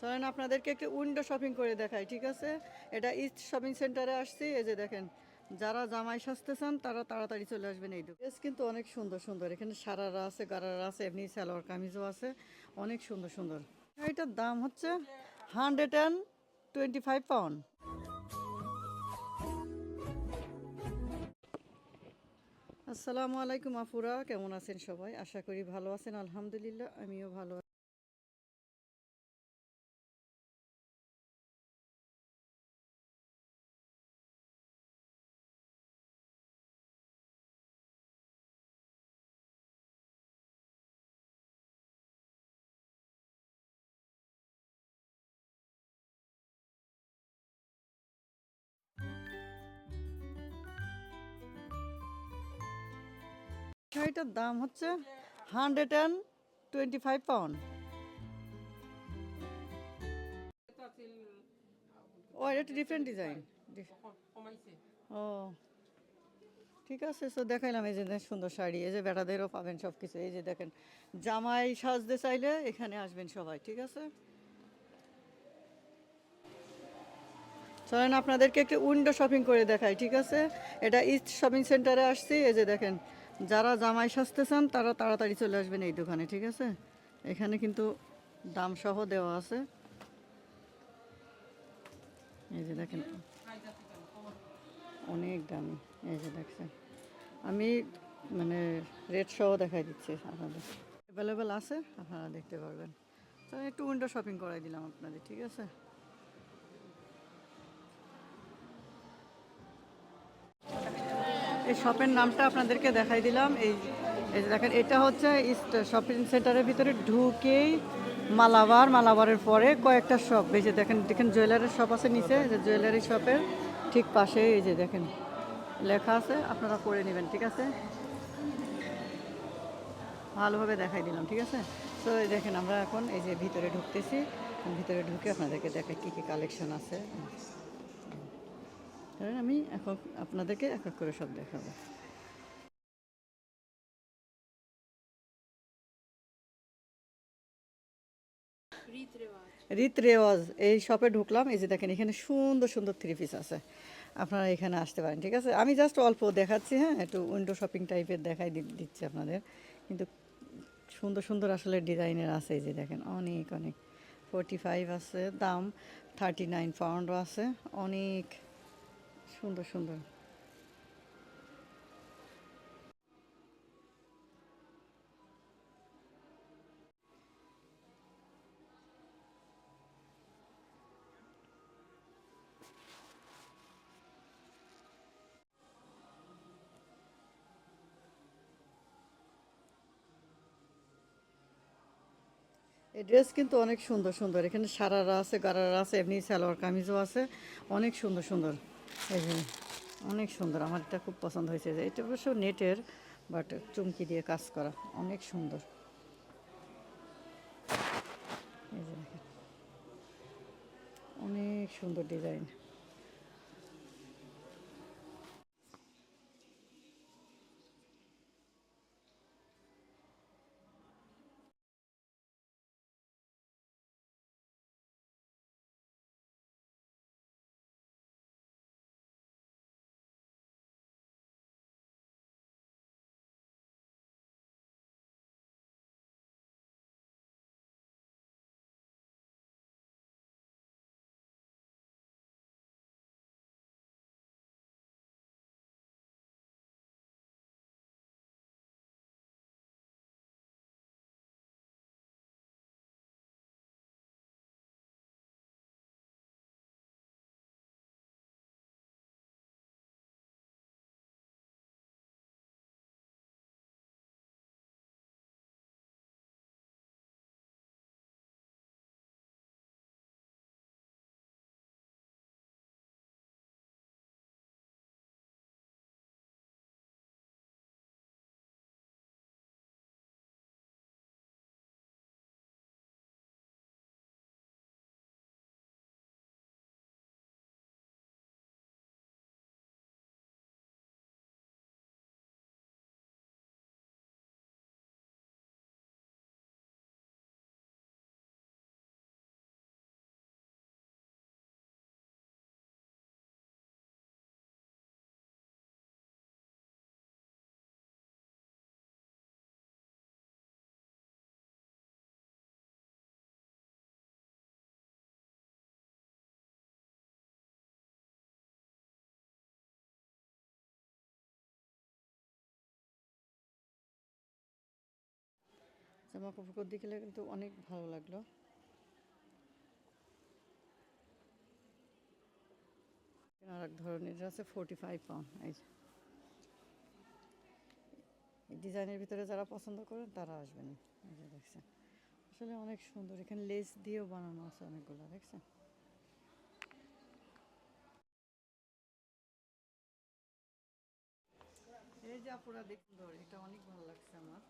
চলেন আপনাদেরকে একটু উইন্ডো শপিং করে দেখাই, ঠিক আছে? এটা ইস্ট শপিং সেন্টারে আসছি, এই যে দেখেন, যারা জামাই সাজতে চান, তারা তাড়াতাড়ি চলে আসবেন এই ড্রেস কিন্তু অনেক সুন্দর সুন্দর। এখানে সারারা আছে, গারারা আছে, এমনি সালোয়ার কামিজও আছে, অনেক সুন্দর সুন্দর। এটার দাম হচ্ছে hundred and twenty five pound আসসালামু আলাইকুম, আফুরা, কেমন আছেন সবাই? আশা করি ভালো আছেন, আলহামদুলিল্লাহ, আমিও ভালো শাড়িটার দাম হচ্ছে hundred and twenty five pound. ও, এটা ডিফারেন্ট ডিজাইন ও, ঠিক আছে সো দেখাইলাম, এই যে সুন্দর শাড়ি, এই যে বেটাদেরও পাবেন সব কিছু এই যে দেখেন, জামাই সাজতে চাইলে এখানে আসবেন সবাই, ঠিক আছে? চলেন, আপনাদেরকে একটু উইন্ডো শপিং করে দেখাই, ঠিক আছে? এটা ইস্ট শপিং সেন্টারে আসছি, এই যে দেখেন যারা জামাই সাজতে চান, তারা তাড়াতাড়ি চলে আসবেন এই দোকানে, ঠিক আছে? এখানে কিন্তু দাম সহ দেওয়া আছে। এই যে দেখেন, অনেক দামি, এই যে দেখছেন। আমি মানে রেট সহ দেখাই দিচ্ছি আপনাদের। অ্যাভেলেবেল আছে, আপনারা দেখতে পারবেন। তো একটু উইন্ডো শপিং করাই দিলাম আপনাদের, ঠিক আছে? এই শপের নামটা আপনাদেরকে দেখাই দিলাম। এই এই যে দেখেন, এটা হচ্ছে ইস্ট শপিং সেন্টারের ভিতরে ঢুকেই মালাবার, মালাবারের পরে কয়েকটা শপ। এই যে দেখেন দেখেন জুয়েলারির শপ আছে নিচে যে জুয়েলারি শপের ঠিক পাশে, এই যে দেখেন, লেখা আছে, আপনারা করে নেবেন, ঠিক আছে? ভালোভাবে দেখাই দিলাম, ঠিক আছে? তো এই দেখেন, আমরা এখন এই যে ভিতরে ঢুকতেছি। ভিতরে ঢুকে আপনাদেরকে দেখাই কী কী কালেকশন আছে। তাহলে আমি এখন আপনাদেরকে এক এক করে সব দেখাবো। রীত রেওয়াজ। এই শপে ঢুকলাম এই যে দেখেন এখানে সুন্দর সুন্দর থ্রি পিস আছে। আপনারা এখানে আসতে পারেন ঠিক আছে? আমি জাস্ট অল্প দেখাচ্ছি হ্যাঁ? একটু উইন্ডো শপিং টাইপের দেখাই দিচ্ছি আপনাদের। কিন্তু সুন্দর সুন্দর আসলে ডিজাইনের আছে এই যে দেখেন অনেক অনেক। ফোরটি ফাইভ আছে দাম থার্টি নাইন পাউন্ডও আছে অনেক সুন্দর সুন্দর। এই ড্রেস কিন্তু অনেক সুন্দর সুন্দর। এখানে সারারা আছে, গারারা আছে, এমনি সালোয়ার কামিজও আছে। অনেক সুন্দর সুন্দর। এই অনেক সুন্দর। আমার এটা খুব পছন্দ হয়েছে যে, এটা অবশ্য নেটের বাট চুমকি দিয়ে কাজ করা অনেক সুন্দর। অনেক সুন্দর ডিজাইন। জামা কাপড় দেখলে কিন্তু অনেক ভালো লাগল। আর এক ধরনের আছে ফোরটি ফাইভ পাউন্ড এই। ডিজাইনের ভিতরে যারা পছন্দ করেন তারা আসবেন। এই যে দেখছেন। আসলে অনেক সুন্দর। এখানে লেস দিয়েও বানানো আছে অনেকগুলো, দেখছেন? এই যে আপুরা দেখুন এটা অনেক ভালো লাগছে আমার।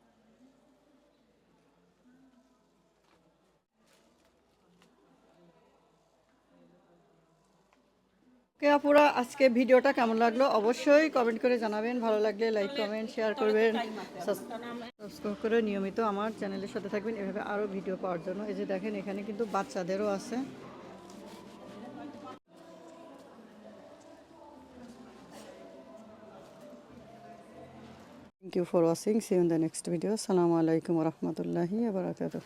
ওকে আপুরা, আজকে ভিডিওটা কেমন লাগল অবশ্যই কমেন্ট করে জানাবেন ভালো লাগলে লাইক কমেন্ট শেয়ার করবেন সাবস্ক্রাইব করে নিয়মিত আমার চ্যানেলের সাথে থাকবেন এভাবে আরও ভিডিও পাওয়ার জন্য এই যে দেখেন, এখানে কিন্তু বাচ্চাদেরও আছে thank you for watching. See you the next video video. আলাইকুম barakatuh.